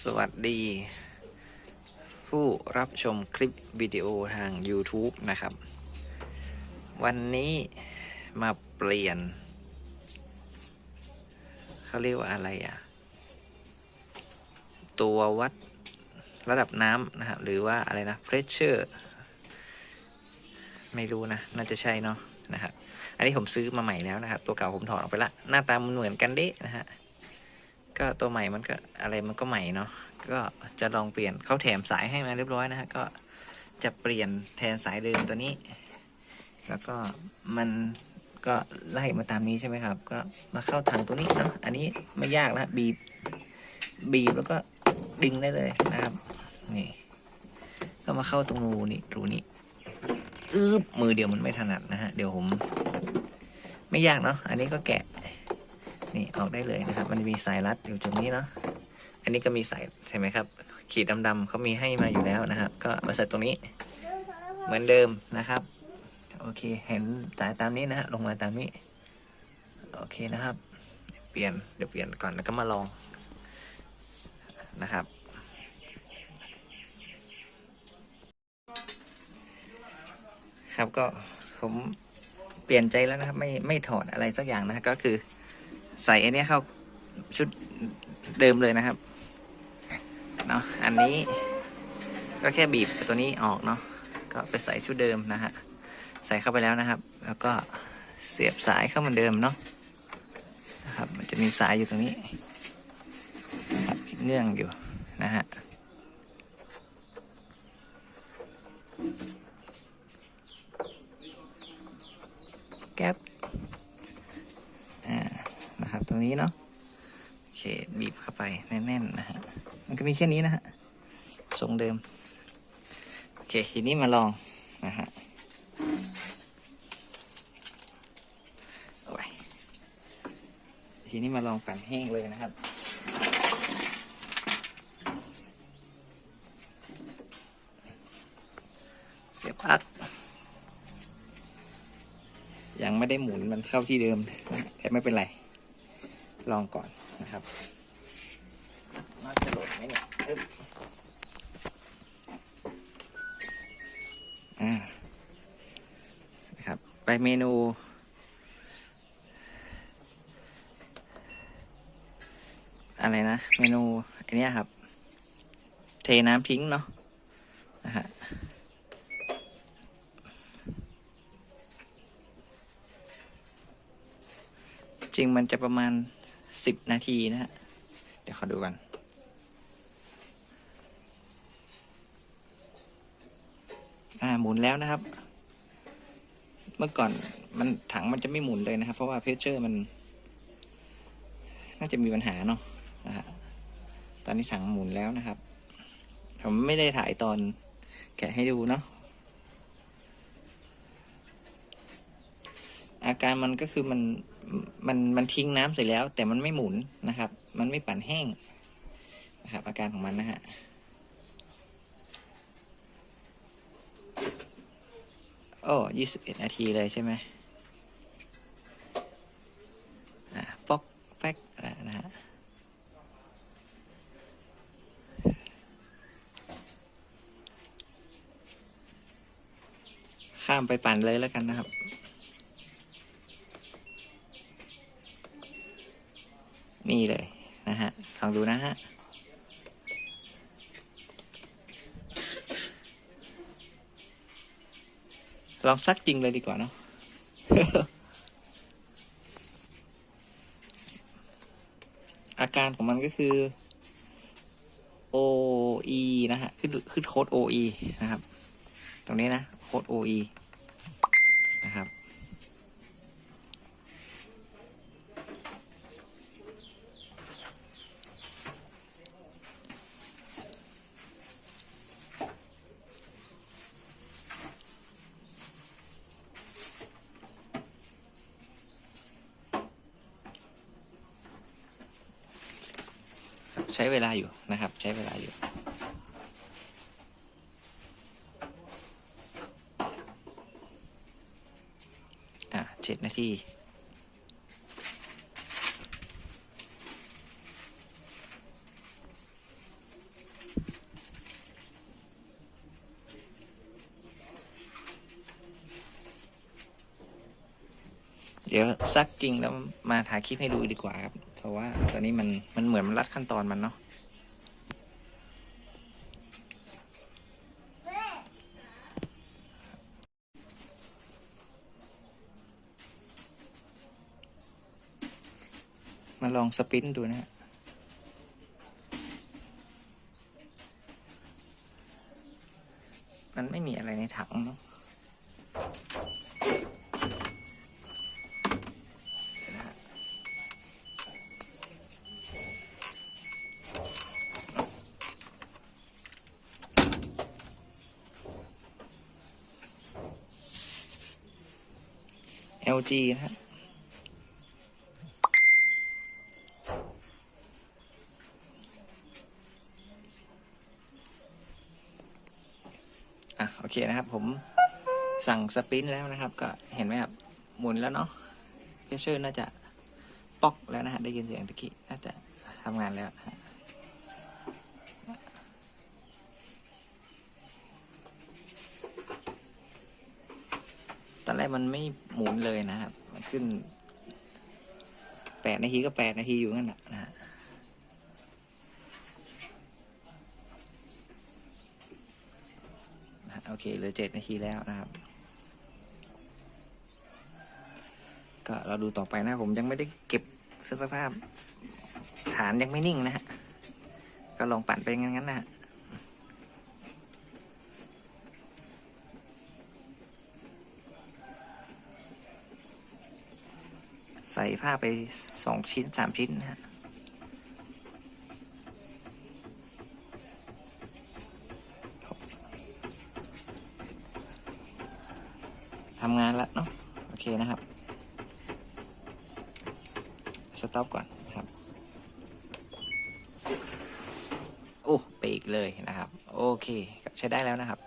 สวัสดี ผู้รับชมคลิปวิดีโอทาง YouTube นะครับ วันนี้มาเปลี่ยน เขาเรียกว่าอะไรอะ ตัววัดระดับน้ำนะครับ หรือว่าอะไรนะ pressure ไม่รู้นะ น่าจะใช่เนาะนะครับ อันนี้ผมซื้อมาใหม่แล้วนะครับ ตัวเก่าผมถอดออกไปละ หน้าตามันเหมือนกันเด้นะฮะ ก็ตัวใหม่มันก็อะไรมันก็ใหม่เนาะก็จะลองเปลี่ยนเขาแถมสายให้มาเรียบร้อยนะฮะก็จะเปลี่ยนแทนสายเดิมตัวนี้ แล้วก็มันก็ไล่มาตามนี้ใช่ไหมครับ ก็มาเข้าถังตัวนี้เนาะอันนี้ไม่ยากนะบีบบีบแล้วก็ดึงได้เลยนะครับนี่ก็มาเข้าตรงรูนี่รูนี้อึบมือเดียวมันไม่ถนัดนะฮะเดี๋ยวผม ไม่ยากเนาะอันนี้ก็แกะ นี่ออกได้เลยนะครับ มันมีสายรัดอยู่ตรงนี้เนาะอันนี้ก็มีสายใช่ไหมครับ ขีดดำๆเขามีให้มาอยู่แล้วนะครับ ก็มาใส่ตรงนี้ เหมือนเดิมนะครับ โอเค เห็นสายตามนี้นะฮะลงมาตามนี้ โอเคนะครับ เปลี่ยนเดี๋ยวเปลี่ยนก่อนแล้วก็มาลองนะครับครับก็ผมเปลี่ยนใจแล้วนะครับ ไม่ไม่ถอดอะไรสักอย่างนะฮะก็คือ ใส่อันเนี้ยเข้าชุดเดิมเลยนะครับเนาะอันนี้ก็แค่บีบตัวนี้ออกเนาะก็ไปใส่ชุดเดิมนะฮะใส่เข้าไปแล้วนะครับ แล้วก็เสียบสายเข้าเหมือนเดิมเนาะนะครับมันจะมีสายอยู่ตรงนี้นะครับเงื่องอยู่นะฮะแก๊ป รับตรงนี้เนาะโอเคบีบเข้าไปแน่นๆนะฮะมันก็มีแค่นี้นะฮะทรงเดิมโอเคทีนี้มาลองนะฮะทีนี้มาลองปั่นแห้งเลยนะครับเสียบปลั๊กยังไม่ได้หมุนมันเข้าที่เดิมแต่ไม่เป็นไร ลองก่อนนะครับว่าจะโหลดไหมเนี่ยนะครับ ไปเมนู อะไรนะ เมนูอันนี้ครับ เทน้ำทิ้งเนาะนะฮะจริงมันจะประมาณ สิบนาทีนะฮะ เดี๋ยวขอดูกันอ่าหมุนแล้วนะครับ เมื่อก่อนมันถังมันจะไม่หมุนเลยนะครับ เพราะว่าเพชเชอร์มัน น่าจะมีปัญหาเนาะนะฮะตอนนี้ถังหมุนแล้วนะครับ ผมไม่ได้ถ่ายตอนแกะให้ดูเนาะอาการมันก็คือมัน มันมันทิ้งน้ำเสร็จแล้ว แต่มันไม่หมุนนะครับ มันไม่ปั่นแห้งนะครับอาการของมันนะฮะโอ้ยี่สิบเอ็ดนาทีเลยใช่ไหมอ่าป๊อกแป๊กนะฮะข้ามไปปั่นเลยแล้วกันนะครับ นี่เลยนะฮะ ลองดูนะฮะ ลองซักจริงเลยดีกว่าเนาะอาการของมันก็คือ OE นะฮะ ขึ้นขึ้นโค้ด OE นะครับ ตรงนี้นะ โค้ด OE นะครับ ใช้เวลาอยู่นะครับ ใช้เวลาอยู่อะเจ็ดนาทีเดี๋ยวซักกิ่งแล้วมาถ่ายคลิปให้ดูดีกว่าครับ เพราะว่าตอนนี้มันมันเหมือนมันรัดขั้นตอนมันเนาะมาลองสปินดูนะฮะมันไม่มีอะไรในถังเนาะเดี๋ยวนะฮะ เอลจีนะฮะอะโอเคนะครับ ผมสั่งสปินแล้วนะครับ ก็เห็นไหมครับหมุนแล้วเนาะเพชเชอร์น่าจะป๊อกแล้วนะฮะได้ยินเสียงตะกี้น่าจะทำงานแล้วนะฮะ ตอนแรกมันไม่หมุนเลยนะครับ มันขึ้นแปดนาทีก็แปดนาทีอยู่นั่นแหละนะฮะนะฮะโอเคเหลือเจ็ดนาทีแล้วนะครับ ก็เราดูต่อไปนะผมยังไม่ได้เก็บเสื้อสภาพ ฐานยังไม่นิ่งนะฮะ ก็ลองปั่นไปงั้นๆนะฮะ ใส่ผ้าไปสองชิ้นสามชิ้นนะฮะทำงานแล้วเนาะโอเคนะครับ สต็อปก่อนครับ โอ้ไปอีกเลยนะครับ โอเค ใช้ได้แล้วนะครับ